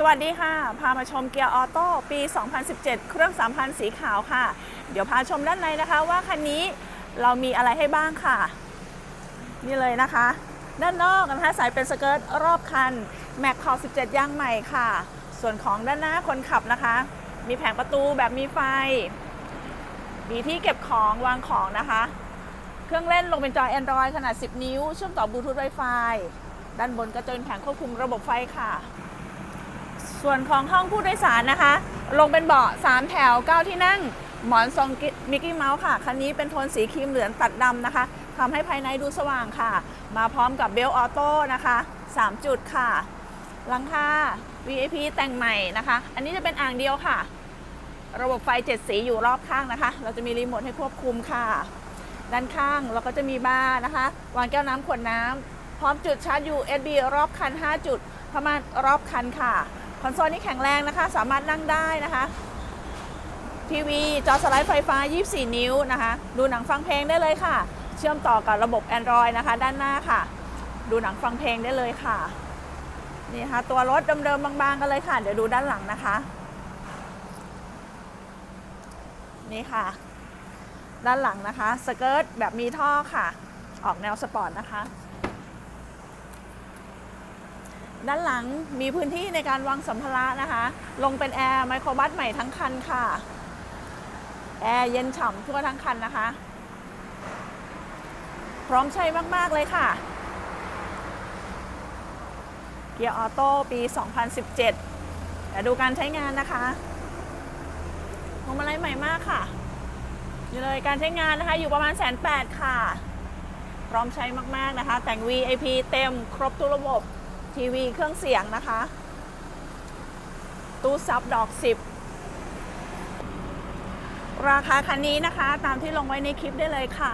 สวัสดีค่ะ พามาชมเกียร์ออโต้ปี 2017 เครื่อง 3,000 สีขาวค่ะ เดี๋ยวพาชมด้านในนะคะว่าคันนี้เรามีอะไรให้บ้างค่ะ นี่เลยนะคะ ด้านนอกนะคะใส่เป็นสเกิร์ตรอบคัน แม็กขอบ17 ย่างใหม่ค่ะ ส่วนของด้านหน้าคนขับนะคะ มีแผงประตูแบบมีไฟ มีที่เก็บของวางของนะคะ เครื่องเล่นลงเป็นจอ Android ขนาด 10 นิ้ว เชื่อมต่อบลูทูธ Wi-Fi ด้านบนก็จะเป็นแผงควบคุมระบบไฟค่ะ ส่วนของห้องผู้โดยสารนะคะ ลงเป็นเบาะ 3 แถว 9 ที่นั่ง หมอนทรงมิกกี้เมาส์ค่ะ คันนี้เป็นโทนสีครีมเหลืองตัดดำนะคะทำให้ภายในดูสว่างค่ะ มาพร้อมกับเบลออโต้นะคะ 3 จุดค่ะ หลังคา VIP แต่งใหม่นะคะ อันนี้จะเป็นอ่างเดียวค่ะ ระบบไฟ 7 สีอยู่รอบข้างนะคะ เราจะมีรีโมทให้ควบคุมค่ะ ด้านข้างเราก็จะมีบาร์นะคะ วางแก้วน้ำขวดน้ำพร้อมจุดชาร์จ USB รอบคัน 5 จุดประมาณรอบคันค่ะ คอนโซลนี่แข็งแรงนะคะ สามารถนั่งได้นะคะ ทีวี จอสไลด์ไฟฟ้า 24 นิ้วนะคะ ดูหนังฟังเพลงได้เลยค่ะ เชื่อมต่อกับระบบ Android นะคะ ด้านหน้าค่ะ ดูหนังฟังเพลงได้เลยค่ะ นี่ค่ะ ตัวรถเดิมๆบางๆกันเลยค่ะ เดี๋ยวดูด้านหลังนะคะ นี่ค่ะ ด้านหลังนะคะ สเกิร์ตแบบมีท่อค่ะ ออกแนวสปอร์ตนะคะ ด้านหลังมีพื้นที่ในการวางสัมภาระนะคะ ลงเป็นแอร์ไมโครบัสใหม่ทั้งคันค่ะ แอร์เย็นฉ่ำทั่วทั้งคันนะคะ พร้อมใช้มาก ๆ เลยค่ะ เกียร์ออโต้ปี 2017เดี๋ยวดูการใช้งานนะคะพวงมาลัยใหม่มากค่ะ อยู่เลยการใช้งานนะคะ อยู่ประมาณแสนแปดค่ะ พร้อมใช้มาก ๆ นะคะ แต่ง VIP เต็มครบทุกระบบ ทีวีเครื่องเสียงนะคะ ตู้ซับดอก 10 ราคาคันนี้นะคะ ตามที่ลงไว้ในคลิปได้เลยค่ะ